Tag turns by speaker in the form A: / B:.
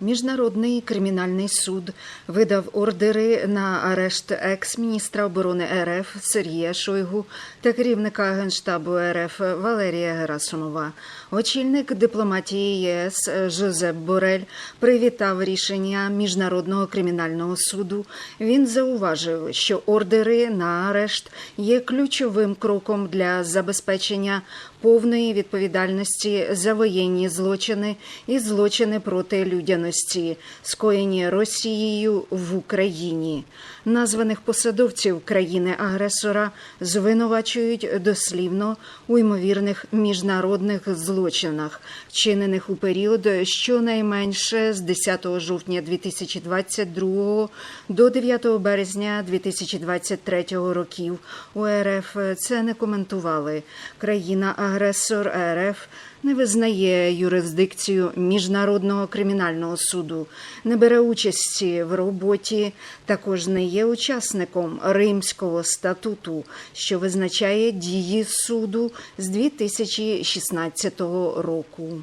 A: Міжнародний кримінальний суд видав ордери на арешт екс-міністра оборони РФ Сергія Шойгу та керівника генштабу РФ Валерія Герасимова. Очільник дипломатії ЄС Жозеп Борель привітав рішення міжнародного кримінального суду. Він зауважив, що ордери на арешт є ключовим кроком для забезпечення повної відповідальності за воєнні злочини і злочини проти людяності, скоєні Росією в Україні. Названих посадовців країни-агресора звинувачують дослівно у ймовірних міжнародних злочинах, вчинених у період щонайменше з 10 жовтня 2022 до 9 березня 2023 років. У РФ це не коментували. Країна-агресор РФ не визнає юрисдикцію міжнародного кримінального суду, не бере участі в роботі, також не є учасником Римського статуту, що визначає дії суду з 2016 року.